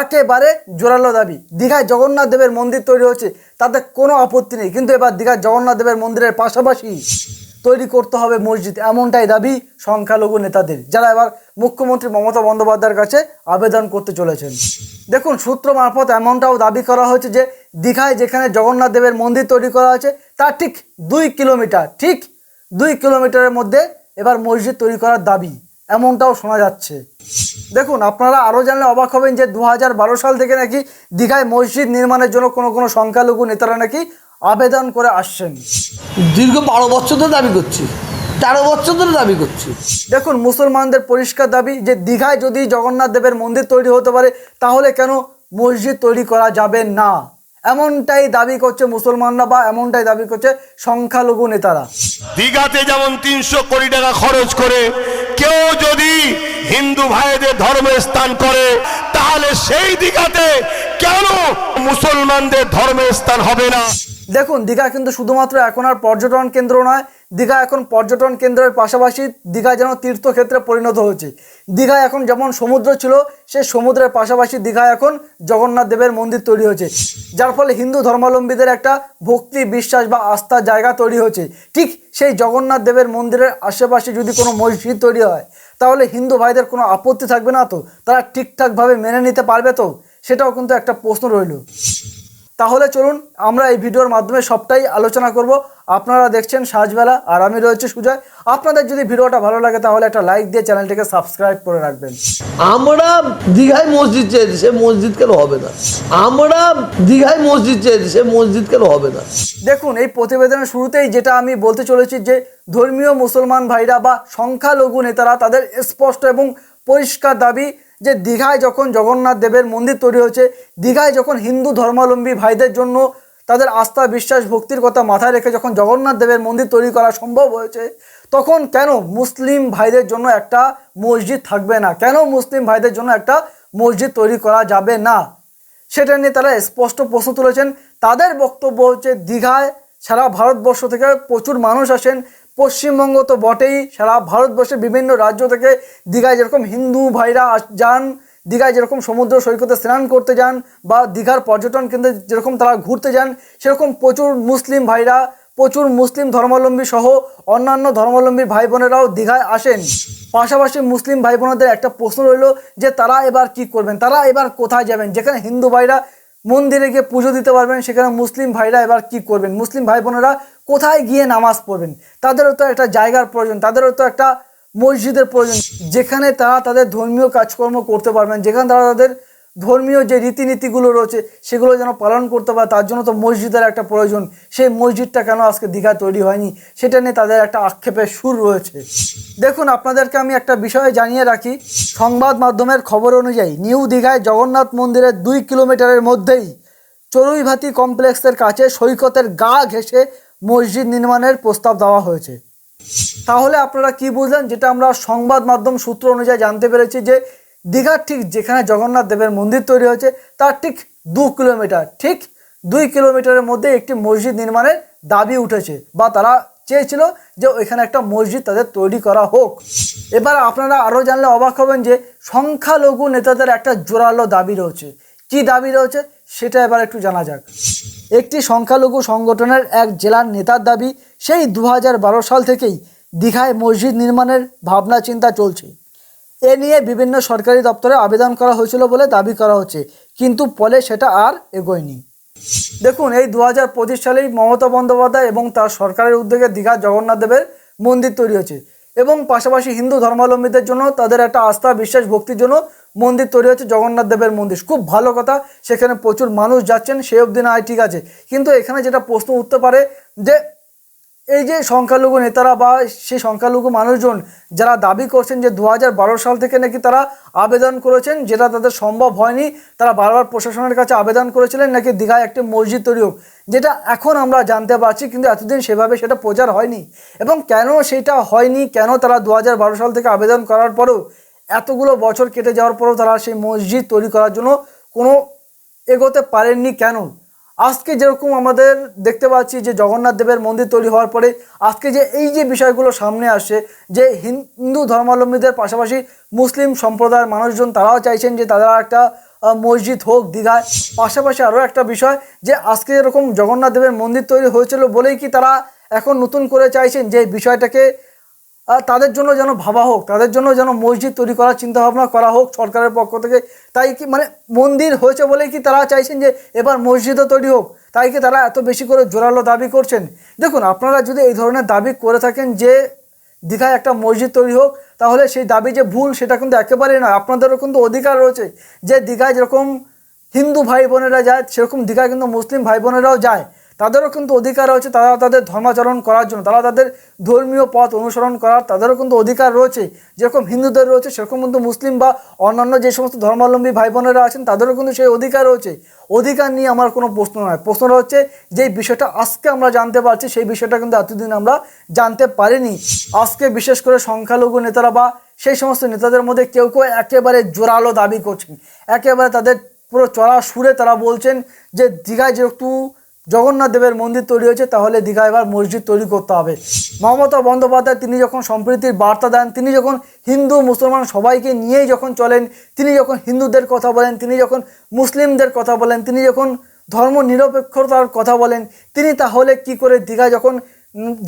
একেবারে জোরালো দাবি। দীঘায় জগন্নাথ দেবের মন্দির তৈরি হচ্ছে তাতে কোনো আপত্তি নেই। কিন্তু এবার দীঘায় জগন্নাথ দেবের মন্দিরের পাশাপাশি তৈরি করতে হবে মসজিদ। এমনটাই দাবি সংখ্যালঘু নেতাদের, যারা এবার মুখ্যমন্ত্রী মমতা বন্দ্যোপাধ্যায়ের কাছে আবেদন করতে চলেছেন। দেখুন, সূত্র মারফত এমনটাও দাবি করা হয়েছে যে, দীঘায় যেখানে জগন্নাথ দেবের মন্দির তৈরি করা হয়েছে তার ঠিক দুই কিলোমিটার, ঠিক দুই কিলোমিটারের মধ্যে এবার মসজিদ তৈরি করার দাবি। এমনটাও শোনা যাচ্ছে। দেখুন আপনারা আরও জানলে অবাক হবেন যে দু হাজার বারো সাল থেকে নাকি দীঘায় মসজিদ নির্মাণের জন্য কোনো কোনো সংখ্যালঘু নেতারা নাকি আবেদন করে আসছেন। দীর্ঘ বারো বছর ধরে দাবি করছি। তেরো বছর ধরে দাবি করছি। দেখুন মুসলমানদের পরিষ্কার দাবি যে দীঘায় যদি জগন্নাথ দেবের মন্দির তৈরি হতে পারে তাহলে কেন মসজিদ তৈরি করা যাবে না? এমনটাই দাবি করছে মুসলমানরা বা এমনটাই দাবি করছে সংখ্যালঘু নেতারা। দীঘাতে যেমন তিনশো কোটি টাকা খরচ করে কেউ যদি হিন্দু ভাইদের ধর্মের স্থান করে তাহলে সেই দীঘাতে কেন মুসলমানদের ধর্মের স্থান হবে না? দেখুন দীঘা কিন্তু শুধুমাত্র এখন আর পর্যটন কেন্দ্র নয় দীঘা এখন পর্যটন কেন্দ্রের পাশাপাশি দীঘা যেন তীর্থক্ষেত্রে পরিণত হয়েছে। দীঘা এখন যেমন সমুদ্র ছিল সে সমুদ্রের পাশাপাশি দীঘা এখন জগন্নাথ দেবের মন্দির তৈরি হয়েছে। যার ফলে হিন্দু ধর্মাবলম্বীদের একটা ভক্তি, বিশ্বাস বা আস্থার জায়গা তৈরি হয়েছে। ঠিক সেই জগন্নাথ দেবের মন্দিরের আশেপাশে যদি কোনো মসজিদ তৈরি হয়, তাহলে হিন্দু ভাইদের কোনো আপত্তি থাকবে না তো? তারা ঠিকঠাকভাবে মেনে নিতে পারবে তো? সেটাও কিন্তু একটা প্রশ্ন রইল। তাহলে চলুন আমরা এই ভিডিওর মাধ্যমে সবটাই আলোচনা করব। আপনারা দেখছেন সাজবেলা আর আমি রয়েছে সুজয়। আপনাদের যদি ভিডিওটা ভালো লাগে তাহলে একটা লাইক দিয়ে চ্যানেলটিকে সাবস্ক্রাইব করে রাখবেন। আমরা দীঘায় মসজিদ চেয়েছি সে মসজিদ কেন হবে না? আমরা দীঘায় মসজিদ চেয়েছি সে মসজিদ কেন হবে না? দেখুন এই প্রতিবেদনের শুরুতেই যেটা আমি বলতে চলেছি যে ধর্মীয় মুসলমান ভাইরা বা সংখ্যালঘু নেতারা তাদের স্পষ্ট এবং পরিষ্কার দাবি যে দীঘায় যখন জগন্নাথ দেবের মন্দির তৈরি হয়েছে, দীঘায় যখন হিন্দু ধর্মাবলম্বী ভাইদের জন্য তাদের আস্থা, বিশ্বাস, ভক্তির কথা মাথায় রেখে যখন জগন্নাথ দেবের মন্দির তৈরি করা সম্ভব হয়েছে, তখন কেন মুসলিম ভাইদের জন্য একটা মসজিদ থাকবে না? কেন মুসলিম ভাইদের জন্য একটা মসজিদ তৈরি করা যাবে না? সেটা নিয়ে তারা স্পষ্ট প্রশ্ন তুলেছেন। তাদের বক্তব্য হচ্ছে, দীঘায় সারা ভারতবর্ষ থেকে প্রচুর মানুষ আসেন পশ্চিমবঙ্গ তো বটেই। সারা ভারতবর্ষের বিভিন্ন রাজ্য থেকে দীঘায় যেরকম হিন্দু ভাইরা যান, দীঘায় যেরকম সমুদ্র সৈকতে স্নান করতে যান বা দীঘার পর্যটন কেন্দ্রে যেরকম তারা ঘুরতে যান, সেরকম প্রচুর মুসলিম ভাইরা, প্রচুর মুসলিম ধর্মাবলম্বী সহ অন্যান্য ধর্মাবলম্বী ভাই বোনেরাও দীঘায় আসেন। পাশাপাশি মুসলিম ভাই বোনেদের একটা প্রশ্ন রইল যে তারা এবার কি করবেন? তারা এবার কোথায় যাবেন? যেখানে হিন্দু ভাইরা মন্দিরে গিয়ে পুজো দিতে পারবেন, সেখানে মুসলিম ভাইরা এবার কি করবেন? মুসলিম ভাই বোনেরা কোথায় গিয়ে নামাজ পড়বেন? তাদেরও তো একটা জায়গার প্রয়োজন, তাদেরও তো একটা মসজিদের প্রয়োজন। যেখানে তারা তাদের ধর্মীয় কাজকর্ম করতে পারবেন, যেখানে তারা তাদের ধর্মীয় যে রীতিনীতিগুলো রয়েছে, সেগুলো যেন পালন করতে পারে, তার জন্য তো মসজিদের একটা প্রয়োজন। সেই মসজিদটা কেন আজকে দীঘা তৈরি হয়নি? সেটা নিয়ে তাদের একটা আক্ষেপের সুর রয়েছে। দেখুন, আপনাদেরকে আমি একটা বিষয় জানিয়ে রাখি। সংবাদ মাধ্যমের খবর অনুযায়ী নিউ দীঘায় জগন্নাথ মন্দিরের দুই কিলোমিটারের মধ্যেই চড়ুইভাতি কমপ্লেক্সের কাছে সৈকতের গা ঘেঁষে মসজিদ নির্মাণের প্রস্তাব দেওয়া হয়েছে। তাহলে আপনারা কি বুঝলেন? যেটা আমরা সংবাদ মাধ্যম সূত্র অনুযায়ী জানতে পেরেছি যে দীঘার ঠিক যেখানে জগন্নাথ দেবের মন্দির তৈরি হয়েছে, তার ঠিক দু কিলোমিটার, ঠিক দুই কিলোমিটারের মধ্যে একটি মসজিদ নির্মাণের দাবি উঠেছে বা তারা চেয়েছিল যে এখানে একটা মসজিদ তাদের তৈরি করা হোক। এবার আপনারা আরও জানলে অবাক হবেন যে সংখ্যালঘু নেতাদের একটা জোরালো দাবি রয়েছে। কি দাবি রয়েছে সেটা এবার একটু জানা যাক। একটি সংখ্যালঘু সংগঠনের এক জেলার নেতার দাবি, সেই দু হাজার বারো সাল থেকেই দীঘায় মসজিদ নির্মাণের ভাবনা চিন্তা চলছে। এ নিয়ে বিভিন্ন সরকারি দপ্তরে আবেদন করা হয়েছিল বলে দাবি করা হচ্ছে, কিন্তু ফলে সেটা আর এগোয়নি। দেখুন, এই দু হাজার পঁচিশ সালেই মমতা বন্দ্যোপাধ্যায় এবং তার সরকারের উদ্যোগে দীঘা জগন্নাথ দেবের মন্দির তৈরি হয়েছে এবং পাশাপাশি হিন্দু ধর্মাবলম্বীদের জন্য তাদের একটা আস্থা, বিশ্বাস, ভক্তির জন্য মন্দির তৈরি হচ্ছে জগন্নাথ দেবের মন্দির। খুব ভালো কথা, সেখানে প্রচুর মানুষ যাচ্ছেন, সে অবধি না ঠিক আছে। কিন্তু এখানে যেটা প্রশ্ন উঠতে পারে যে এই যে সংখ্যালঘু নেতারা বা সেই সংখ্যালঘু মানুষজন যারা দাবি করছেন যে দু হাজার বারো সাল থেকে নাকি তারা আবেদন করেছেন, যেটা তাদের সম্ভব হয়নি, তারা বারবার প্রশাসনের কাছে আবেদন করেছিলেন, নাকি দীঘায় একটি মসজিদ তৈরি হোক, যেটা এখন আমরা জানতে পারছি, কিন্তু এতদিন সেভাবে সেটা প্রচার হয়নি। এবং কেন সেটা হয়নি, কেন তারা দু হাজার বারো সাল থেকে আবেদন করার পরেও এতগুলো বছর কেটে যাওয়ার পরেও তারা সেই মসজিদ তৈরি করার জন্য কোনো এগোতে পারেননি, কেন? আজকে যেরকম আমাদের দেখতে পাচ্ছি যে জগন্নাথ দেবের মন্দির তৈরি হওয়ার পরে আজকে যে এই যে বিষয়গুলো সামনে আসে, যে হিন্দু ধর্মাবলম্বীদের পাশাপাশি মুসলিম সম্প্রদায়ের মানুষজন তারাও চাইছেন যে তারা একটা মসজিদ হোক, দীঘায়। পাশাপাশি আরও একটা বিষয় যে আজকে যেরকম জগন্নাথ দেবের মন্দির তৈরি হয়েছিল বলেই কি তারা এখন নতুন করে চাইছেন যে বিষয়টাকে তাদের জন্য যেন ভাবা হোক, তাদের জন্য যেন মসজিদ তৈরি করার চিন্তা ভাবনা করা হোক সরকারের পক্ষ থেকে। তাই কি মানে মন্দির হয়েছে বলেই কি তারা চাইছেন যে এবার মসজিদও তৈরি হোক? তাই কি তারা এত বেশি করে জোরালো দাবি করছেন? দেখুন, আপনারা যদি এই ধরনের দাবি করে থাকেন যে দীঘায় একটা মসজিদ তৈরি হোক, তাহলে সেই দাবি যে ভুল সেটা কিন্তু একেবারেই নয়। আপনাদেরও কিন্তু অধিকার রয়েছে যে দীঘায় যেরকম হিন্দু ভাই বোনেরা যায়, সেরকম দীঘায় কিন্তু মুসলিম ভাই বোনেরাও যায়। তাদেরও কিন্তু অধিকার রয়েছে, তারা তাদের ধর্মাচরণ করার জন্য, তারা তাদের ধর্মীয় পথ অনুসরণ করার তাদেরও কিন্তু অধিকার রয়েছে। যেরকম হিন্দুদের রয়েছে, সেরকম কিন্তু মুসলিম বা অন্যান্য যে সমস্ত ধর্মাবলম্বী ভাই বোনেরা আছেন, তাদেরও কিন্তু সেই অধিকার রয়েছে। অধিকার নিয়ে আমার কোনো প্রশ্ন নয়। প্রশ্নটা হচ্ছে যে বিষয়টা আজকে আমরা জানতে পারছি, সেই বিষয়টা কিন্তু এতদিন আমরা জানতে পারিনি। আজকে বিশেষ করে সংখ্যালঘু নেতারা বা সেই সমস্ত নেতাদের মধ্যে কেউ কেউ একেবারে জোরালো দাবি করছেন। একেবারে তাদের পুরো চড়া সুরে তারা বলছেন যে, দীঘায় যেহেতু জগন্নাথ দেবের মন্দির তৈরি হয়েছে, তাহলে দীঘা এবার মসজিদ তৈরি করতে হবে। মমতা বন্দ্যোপাধ্যায় তিনি যখন সম্প্রীতির বার্তা দেন, তিনি যখন হিন্দু, মুসলমান সবাইকে নিয়েই যখন চলেন, তিনি যখন হিন্দুদের কথা বলেন, তিনি যখন মুসলিমদের কথা বলেন, তিনি যখন ধর্ম নিরপেক্ষতার কথা বলেন, তিনি তাহলে কি করে দীঘা যখন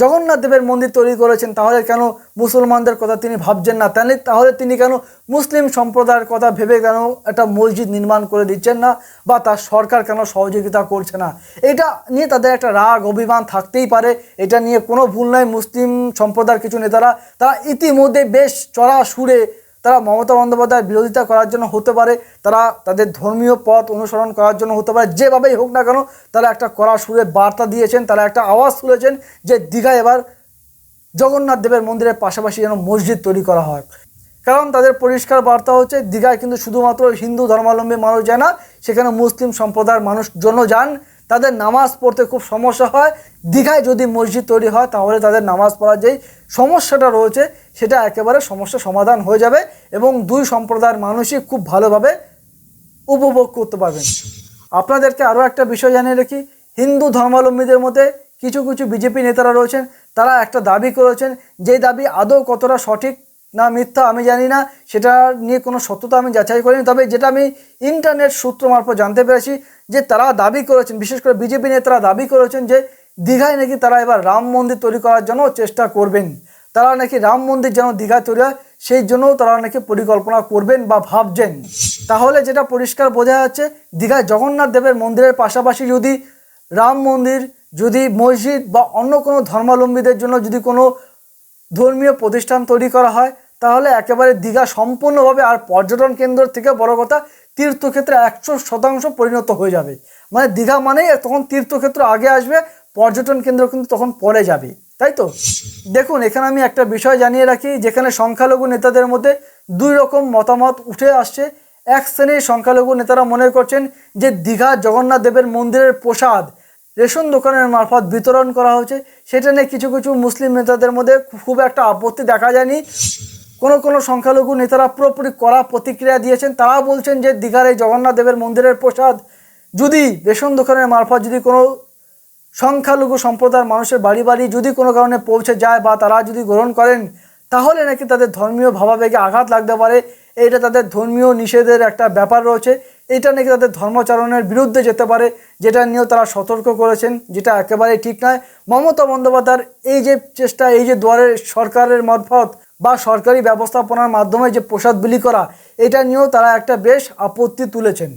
জগন্নাথ দেবের মন্দির তৈরি করেছেন, তাহলে কেন মুসলমানদের কথা তিনি ভাবছেন না? তাহলে তাহলে তিনি কেন মুসলিম সম্প্রদায়ের কথা ভেবে কেন একটা মসজিদ নির্মাণ করে দিচ্ছেন না? বা তার সরকার কেন সহযোগিতা করছে না? এটা নিয়ে তাদের একটা রাগ, অভিমান থাকতেই পারে। এটা নিয়ে কোনো ভুল নয় মুসলিম সম্প্রদায়ের কিছু নেতারা, তারা ইতিমধ্যে বেশ চড়া সুরে তারা মমতা বন্দ্যোপাধ্যায়ের বিরোধিতা করার জন্য হতে পারে, তারা তাদের ধর্মীয় পথ অনুসরণ করার জন্য হতে পারে, যেভাবেই হোক না কেন তারা একটা কড়া সুরে বার্তা দিয়েছেন, তারা একটা আওয়াজ তুলেছেন যে দীঘা এবার জগন্নাথ দেবের মন্দিরের পাশাপাশি যেন মসজিদ তৈরি করা হয়। কারণ তাদের পরিষ্কার বার্তা হচ্ছে, দীঘায় কিন্তু শুধুমাত্র হিন্দু ধর্মাবলম্বী মানুষ যায় না, সেখানে মুসলিম সম্প্রদায়ের মানুষজনও যান তাদের নামাজ পড়তে খুব সমস্যা হয়। দীঘায় যদি মসজিদ তৈরি হয়, তাহলে তাদের নামাজ পড়ার যেই সমস্যাটা রয়েছে, সেটা একেবারে সমস্যা সমাধান হয়ে যাবে এবং দুই সম্প্রদায়ের মানুষই খুব ভালোভাবে উপভোগ করতে পারবেন। আপনাদেরকে আরও একটা বিষয় জানিয়ে রাখি। হিন্দু ধর্মাবলম্বীদের মধ্যে কিছু কিছু বিজেপি নেতারা রয়েছেন, তারা একটা দাবি করেছেন যে দাবি আদৌ কতটা সঠিক না মিথ্যা আমি জানি না, সেটা নিয়ে কোনো সত্যতা আমি যাচাই করিনি, তবে যেটা আমি ইন্টারনেট সূত্র মারফত জানতে পেরেছি যে তারা দাবি করেছেন, বিশেষ করে বিজেপি নেতারা দাবি করেছেন যে দীঘায় নাকি তারা এবার রাম মন্দির তৈরি করার জন্য চেষ্টা করবেন। তারা নাকি রাম মন্দির যেন দীঘায় তৈরি হয়, সেই জন্যও তারা নাকি পরিকল্পনা করবেন বা ভাবছেন। তাহলে যেটা পরিষ্কার বোঝা যাচ্ছে, দীঘায় জগন্নাথ দেবের মন্দিরের পাশাপাশি যদি রাম মন্দির, যদি মসজিদ বা অন্য কোনো ধর্মাবলম্বীদের জন্য যদি কোনো ধর্মীয় প্রতিষ্ঠান তৈরি করা হয় তাহলে একেবারে দীঘা সম্পূর্ণভাবে আর পর্যটন কেন্দ্র থেকে বড় কথা তীর্থক্ষেত্রে একশো শতাংশ পরিণত হয়ে যাবে। মানে দীঘা মানেই তখন তীর্থক্ষেত্র আগে আসবে, পর্যটন কেন্দ্র কিন্তু তখন পরে যাবে। তাই তো? দেখুন, এখানে আমি একটা বিষয় জানিয়ে রাখি, যেখানে সংখ্যালঘু নেতাদের মধ্যে দুই রকম মতামত উঠে আসছে। এক শ্রেণির সংখ্যালঘু নেতারা মনে করছেন যে দীঘা জগন্নাথ দেবের মন্দিরের প্রসাদ, রেশন দোকানের মারফত বিতরণ করা হয়েছে। সেটা নিয়ে কিছু কিছু মুসলিম নেতাদের মধ্যে খুব একটা আপত্তি দেখা যায়নি। কোনো কোনো সংখ্যালঘু নেতারা পুরোপুরি কড়া প্রতিক্রিয়া দিয়েছেন। তারা বলছেন যে দীঘার এই জগন্নাথ দেবের মন্দিরের প্রসাদ, যদি রেশন দোকানের মারফত যদি কোনো সংখ্যালঘু সম্প্রদায়ের মানুষের বাড়ি বাড়ি যদি কোনো কারণে পৌঁছে যায় বা তারা যদি গ্রহণ করেন, তাহলে নাকি তাদের ধর্মীয় ভাবাবেগে আঘাত লাগতে পারে। এটা তাদের ধর্মীয় নিষেধের একটা ব্যাপার রয়েছে। এটা নাকি তাদের ধর্মচারণের বিরুদ্ধে যেতে পারে, যেটা নিয়েও তারা সতর্ক করেছেন, যেটা একেবারেই ঠিক নয়। মমতা বন্দ্যোপাধ্যায়ের এই যে চেষ্টা, এই যে দুয়ারের সরকারের মারফত বা সরকারি ব্যবস্থাপনার মাধ্যমে যে প্রসাদ বিলি করা, এটা নিয়েও তারা একটা বেশ আপত্তি তুলেছেন।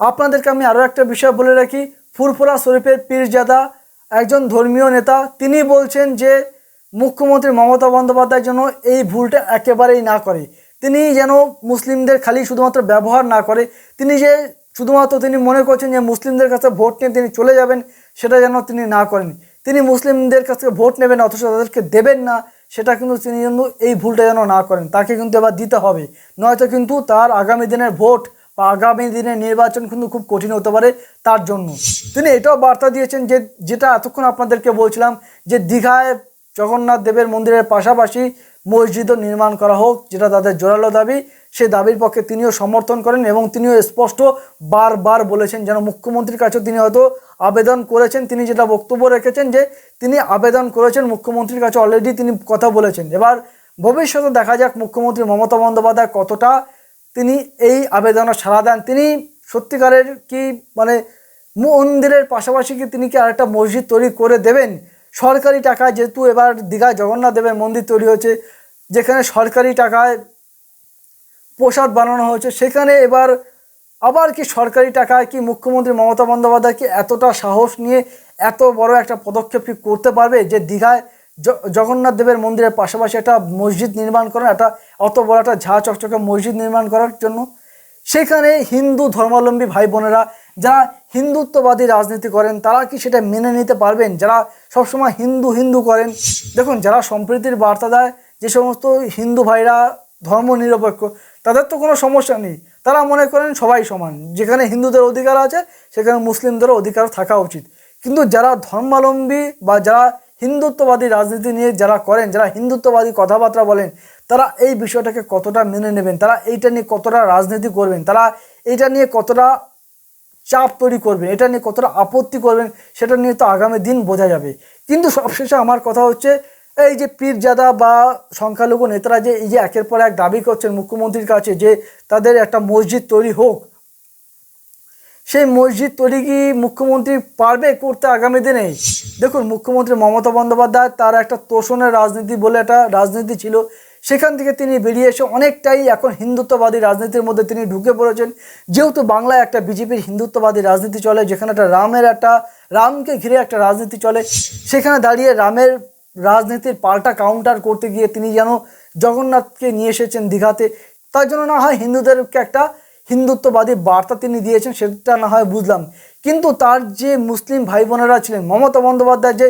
আপনাদেরকে আমি আরও একটা বিষয় বলে রাখি। ফুরফুরা শরীফের পীরজাদা একজন ধর্মীয় নেতা, তিনি বলছেন যে মুখ্যমন্ত্রী মমতা বন্দ্যোপাধ্যায় যেন এই ভুলটা একেবারেই না করে। তিনি যেন মুসলিমদের খালি শুধুমাত্র ব্যবহার না করে, তিনি যে শুধুমাত্র তিনি মনে করছেন যে মুসলিমদের কাছে ভোট নিয়ে তিনি চলে যাবেন, সেটা যেন তিনি না করেন। তিনি মুসলিমদের কাছ থেকে ভোট নেবেন, অথচ তাদেরকে দেবেন না। সেটা কিন্তু তিনি কিন্তু এই ভুলটা যেন না করেন, তাকে কিন্তু এবার দিতে হবে। নয়তো কিন্তু তার আগামী দিনের ভোট বা আগামী দিনের নির্বাচন কিন্তু খুব কঠিন হতে পারে তার জন্য। তিনি এটাও বার্তা দিয়েছেন যে, যেটা এতক্ষণ আপনাদেরকে বলছিলাম যে, দীঘায় জগন্নাথ দেবের মন্দিরের পাশাপাশি মসজিদও নির্মাণ করা হোক, যেটা তাদের জোরালো দাবি। সে দাবির পক্ষে তিনিও সমর্থন করেন এবং তিনিও স্পষ্ট বারবার বলেছেন যেন মুখ্যমন্ত্রীর কাছেও তিনি হয়তো আবেদন করেছেন, তিনি যেটা বক্তব্য রেখেছেন যে তিনি আবেদন করেছেন মুখ্যমন্ত্রীর কাছে অলরেডি তিনি কথা বলেছেন। এবার ভবিষ্যতে দেখা যাক মুখ্যমন্ত্রী মমতা বন্দ্যোপাধ্যায় কতটা তিনি এই আবেদনে সাড়া দেন। তিনি সত্যিকারের কি মানে মন্দিরের পাশাপাশি কি তিনি কি আরেকটা মসজিদ তৈরি করে দেবেন? সরকারি টাকায় যেহেতু এবার দীঘায় জগন্নাথ দেবের মন্দির তৈরি হয়েছে, যেখানে সরকারি টাকায় প্রসাদ বানানো হয়েছে, সেখানে এবার আবার কি সরকারি টাকায় কি মুখ্যমন্ত্রী মমতা বন্দ্যোপাধ্যায় কি এতটা সাহস নিয়ে এত বড় একটা পদক্ষেপ কি করতে পারবে? যে দীঘায় জগন্নাথ দেবের মন্দিরের পাশাপাশি একটা মসজিদ নির্মাণ করেন একটা অত বড় একটা ঝা চকচকে মসজিদ নির্মাণ করার জন্য। সেখানে হিন্দু ধর্মাবলম্বী ভাই বোনেরা, যারা হিন্দুত্ববাদী রাজনীতি করেন, তারা কি সেটা মেনে নিতে পারবেন? যারা সবসময় হিন্দু হিন্দু করেন, দেখুন যারা সম্প্রীতির বার্তা দেয়, যে সমস্ত হিন্দু ভাইরা ধর্ম নিরপেক্ষ তাদের তো কোনো সমস্যা নেই। তারা মনে করেন সবাই সমান। যেখানে হিন্দুদের অধিকার আছে, সেখানে মুসলিমদেরও অধিকার থাকা উচিত। কিন্তু যারা ধর্মাবলম্বী বা যারা হিন্দুত্ববাদী রাজনীতি নিয়ে যারা করেন, যারা হিন্দুত্ববাদী কথাবার্তা বলেন, তারা এই বিষয়টাকে কতটা মেনে নেবেন? তারা এইটা নিয়ে কতটা রাজনীতি করবেন? তারা এইটা নিয়ে কতটা চাপ তৈরি করবেন? এটা নিয়ে কতটা আপত্তি করবেন? সেটা নিয়ে তো আগামী দিন বোঝা যাবে। কিন্তু সবশেষে আমার কথা হচ্ছে এই যে পীরজাদা বা সংখ্যালঘু নেতারা যে এই যে একের পর এক দাবি করছেন মুখ্যমন্ত্রীর কাছে যে তাদের একটা মসজিদ তৈরি হোক, সেই মসজিদ তৈরি কি মুখ্যমন্ত্রী পারবে করতে আগামী দিনে? দেখুন, মুখ্যমন্ত্রী মমতা বন্দ্যোপাধ্যায় তার একটা তোষণের রাজনীতি বলে একটা রাজনীতি ছিল। সেখান থেকে তিনি বেরিয়ে এসে অনেকটাই এখন হিন্দুত্ববাদী রাজনীতির মধ্যে তিনি ঢুকে পড়েছেন। যেহেতু বাংলায় একটা বিজেপির হিন্দুত্ববাদী রাজনীতি চলে, যেখানে একটা রামের একটা, রামকে ঘিরে একটা রাজনীতি চলে, সেখানে দাঁড়িয়ে রামের রাজনীতির পাল্টা কাউন্টার করতে গিয়ে তিনি যেন জগন্নাথকে নিয়ে এসেছেন দীঘাতে, তার জন্য না হয় হিন্দুদেরকে একটা হিন্দুত্ববাদী বার্তা তিনি দিয়েছেন, সেটা না হয় বুঝলাম। কিন্তু তার যে মুসলিম ভাই বোনেরা ছিলেন, মমতা বন্দ্যোপাধ্যায় যে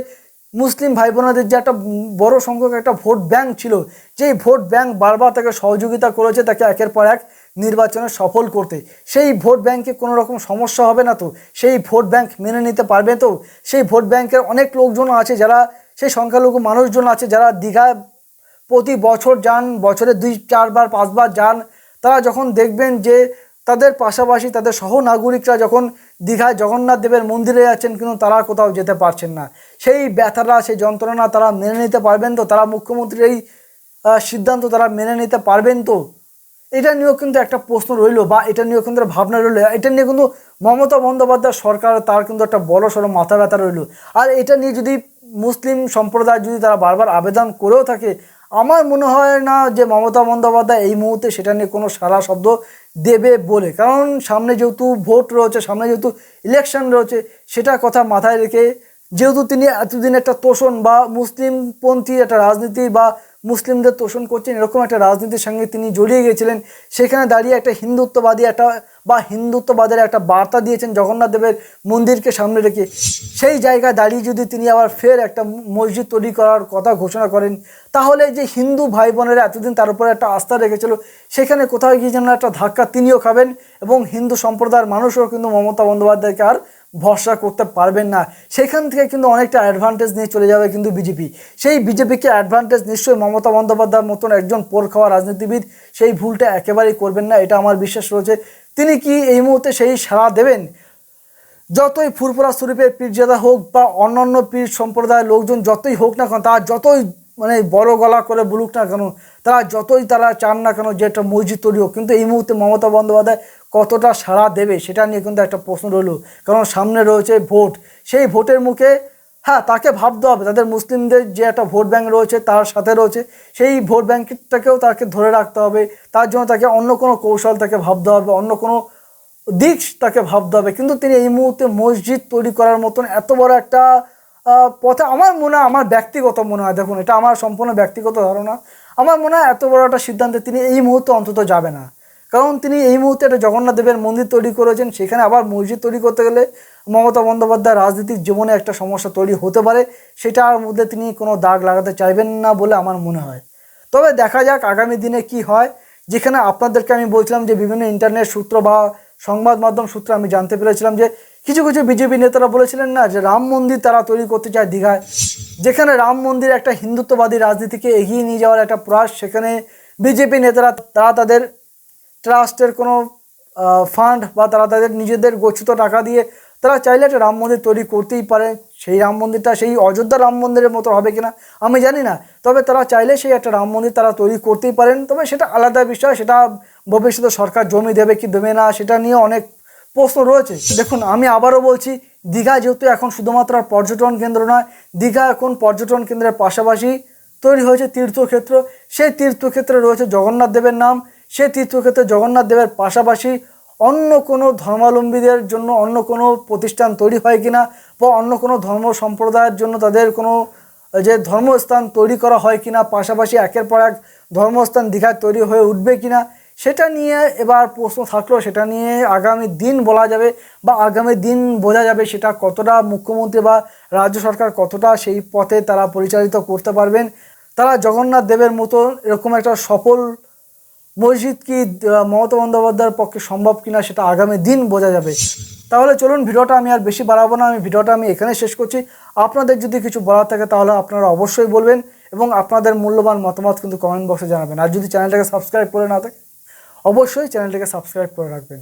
মুসলিম ভাই বোনেদের যে একটা বড় সংখ্যক একটা ভোট ব্যাংক ছিল, যেই ভোট ব্যাংক বারবার তাকে সহযোগিতা করেছে তাকে একের পর এক নির্বাচনে সফল করতে। সেই ভোট ব্যাংকে কোনো রকম সমস্যা হবে না তো? সেই ভোট ব্যাংক মেনে নিতে পারবে তো? সেই ভোট ব্যাংকের অনেক লোকজন আছে যারা সেই সংখ্যালঘু মানুষজন আছে যারা দীঘায় প্রতি বছর যান, বছরে দুই, চারবার, পাঁচবার যান, তারা যখন দেখবেন যে তাদের পাশাপাশি তাদের সহনাগরিকরা যখন দীঘায় জগন্নাথ দেবের মন্দিরে যাচ্ছেন কিন্তু তারা কোথাও যেতে পারছেন না। সেই ব্যথাটা, সেই যন্ত্রণা তারা মেনে নিতে পারবেন তো? তারা মুখ্যমন্ত্রীর এই সিদ্ধান্ত তারা মেনে নিতে পারবেন তো? এটা নিয়েও কিন্তু একটা প্রশ্ন রইল বা এটা নিয়েও কিন্তু ভাবনা রইল। এটা নিয়ে কিন্তু মমতা বন্দ্যোপাধ্যায় সরকার তার কিন্তু একটা বড় সড়ো মাথা ব্যথা রইল। আর এটা নিয়ে যদি মুসলিম সম্প্রদায় যদি তারা বারবার আবেদন করেও থাকে, আমার মনে হয় না যে মমতা বন্দ্যোপাধ্যায় এই মুহূর্তে সেটা নিয়ে কোনো সারা শব্দ দেবে বলে। কারণ সামনে যেহেতু ভোট রয়েছে, সামনে যেহেতু ইলেকশন রয়েছে, সেটা কথা মাথায় রেখে যেহেতু তিনি এতদিন একটা তোষণ বা মুসলিমপন্থী একটা রাজনীতি বা মুসলিমদের তোষণ করছেন, এরকম একটা রাজনীতির সঙ্গে তিনি জড়িয়ে গেছিলেন সেখানে দাঁড়িয়ে একটা হিন্দুত্ববাদী একটা বা হিন্দুত্ববাদের একটা বার্তা দিয়েছেন জগন্নাথ দেবের মন্দিরকে সামনে রেখে, সেই জায়গায় দাঁড়িয়ে যদি তিনি আবার ফের একটা মসজিদ তৈরি করার কথা ঘোষণা করেন, তাহলে যে হিন্দু ভাই বোনেরা এতদিন তার উপরে একটা আস্থা রেখেছিল, সেখানে কোথাও গিয়ে যেন একটা ধাক্কা তিনিও খাবেন এবং হিন্দু সম্প্রদায়ের মানুষও কিন্তু মমতা বন্দ্যোপাধ্যায়কে আর ভরসা করতে পারবেন না। সেখান থেকে কিন্তু অনেকটা অ্যাডভান্টেজ নিয়ে চলে যাবে কিন্তু বিজেপি। সেই বিজেপিকে অ্যাডভান্টেজ নিশ্চয়ই মমতা বন্দ্যোপাধ্যায়ের মতন একজন পোর খাওয়া রাজনীতিবিদ, সেই ভুলটা একেবারেই করবেন না, এটা আমার বিশ্বাস রয়েছে। তিনি কি এই মুহূর্তে সেই সাড়া দেবেন? যতই ফুরফুরা শরীফের পীরজাদা হোক বা অন্যান্য পীর সম্প্রদায়ের লোকজন যতই হোক না কেন, তারা যতই মানে বড় গলা করে বলুক না কেন, তারা যতই তারা চান না কেন যে একটা মসজিদ তৈরি হোক, কিন্তু এই মুহূর্তে মমতা বন্দ্যোপাধ্যায় কতটা সাড়া দেবে সেটা নিয়ে কিন্তু একটা প্রশ্ন রইল। কারণ সামনে রয়েছে ভোট। সেই ভোটের মুখে হ্যাঁ তাকে ভাবতে হবে। তাদের মুসলিমদের যে একটা ভোট ব্যাঙ্ক রয়েছে, তার সাথে রয়েছে, সেই ভোট ব্যাঙ্কটাকেও তাকে ধরে রাখতে হবে। তার জন্য তাকে অন্য কোনো কৌশল তাকে ভাবতে হবে, অন্য কোনো দিক তাকে ভাবতে হবে। কিন্তু তিনি এই মুহূর্তে মসজিদ তৈরি করার মতন এত বড় একটা পথে আমার মনে হয়, আমার ব্যক্তিগত মনে হয়, দেখুন, এটা আমার সম্পূর্ণ ব্যক্তিগত ধারণা, আমার মনে হয় এত বড় একটা সিদ্ধান্তে তিনি এই মুহূর্তে অন্তত যাবে না। কারণ তিনি এই মুহূর্তে একটা জগন্নাথ দেবের মন্দির তৈরি করেছেন, সেখানে আবার মসজিদ তৈরি করতে গেলে মমতা বন্দ্যোপাধ্যায় রাজনীতির জীবনে একটা সমস্যা তৈরি হতে পারে, সেটার মধ্যে তিনি কোনো দাগ লাগাতে চাইবেন না বলে আমার মনে হয়। তবে দেখা যাক আগামী দিনে কি হয়। যেখানে আপনাদেরকে আমি বলছিলাম যে বিভিন্ন ইন্টারনেট সূত্র বা সংবাদ মাধ্যম সূত্রে আমি জানতে পেরেছিলাম যে কিছু কিছু বিজেপি নেতারা বলেছিলেন না যে রাম মন্দির তারা তৈরি করতে চায় দীঘায়। যেখানে রাম মন্দির একটা হিন্দুত্ববাদী রাজনীতিকে এগিয়ে নিয়ে যাওয়ার একটা প্রয়াস, সেখানে বিজেপি নেতারা, তারা তাদের ট্রাস্টের কোনো ফান্ড বা তারা তাদের নিজেদের গচ্ছিত টাকা দিয়ে তারা চাইলে একটা রাম মন্দির তৈরি করতেই পারে। সেই রাম মন্দিরটা সেই অযোধ্যা রাম মন্দিরের মতো হবে কিনা, আমি জানি না। তবে তারা চাইলে সেই একটা রাম মন্দির তারা তৈরি করতেই পারেন। তবে সেটা আলাদা বিষয়, সেটা ভবিষ্যতে সরকার জমি দেবে কি দেবে না, সেটা নিয়ে অনেক প্রশ্ন রয়েছে। দেখুন, আমি আবারও বলছি, দীঘা যেহেতু এখন শুধুমাত্র পর্যটন কেন্দ্র নয়, দীঘা এখন পর্যটন কেন্দ্রের পাশাপাশি তৈরি হয়েছে তীর্থক্ষেত্র। সেই তীর্থক্ষেত্রে রয়েছে জগন্নাথ দেবের নাম। সেই তীর্থক্ষেত্রে জগন্নাথ দেবের পাশাপাশি অন্য কোনো ধর্মাবলম্বীদের জন্য অন্য কোনো প্রতিষ্ঠান তৈরি হয় কিনা বা অন্য কোনো ধর্ম সম্প্রদায়ের জন্য তাদের কোনো যে ধর্মস্থান তৈরি করা হয় কিনা, পাশাপাশি একের পর এক ধর্মস্থান দীঘায় তৈরি হয়ে উঠবে কিনা, সেটা নিয়ে এবার প্রশ্ন থাকলেও সেটা নিয়ে আগামী দিন বলা যাবে বা আগামী দিন বোঝা যাবে সেটা কতটা মুখ্যমন্ত্রী বা রাজ্য সরকার কতটা সেই পথে তারা পরিচালিত করতে পারবেন। তারা জগন্নাথ দেবের মতো এরকম একটা সফল মসজিদ কি মমতা বন্দ্যোপাধ্যায়ের পক্ষে সম্ভব কিনা সেটা আগামী দিন বোঝা যাবে। তাহলে চলুন, ভিডিওটা আমি আর বেশি বাড়াবো না, আমি ভিডিওটা আমি এখানে শেষ করছি। আপনাদের যদি কিছু বলার থাকে, তাহলে আপনারা অবশ্যই বলবেন এবং আপনাদের মূল্যবান মতামত কিন্তু কমেন্ট বক্সে জানাবেন। আর যদি চ্যানেলটাকে সাবস্ক্রাইব করে না থাকে, অবশ্যই চ্যানেলটাকে সাবস্ক্রাইব করে রাখবেন।